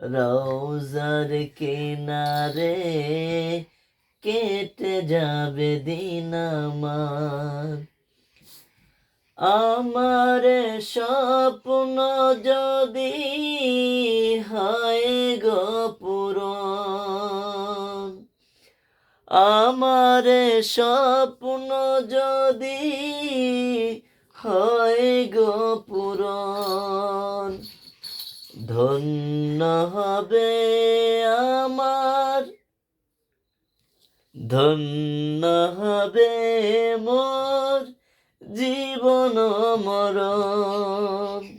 রৌজার কিনারে কেটে যাবে দিন আমার। আমার স্বপ্ন যদি হয় আমার স্বপ্ন যদি হয় গো পূরণ। ধন্য হবে আমার। ধন্য হবে মোর জীবন মরণ।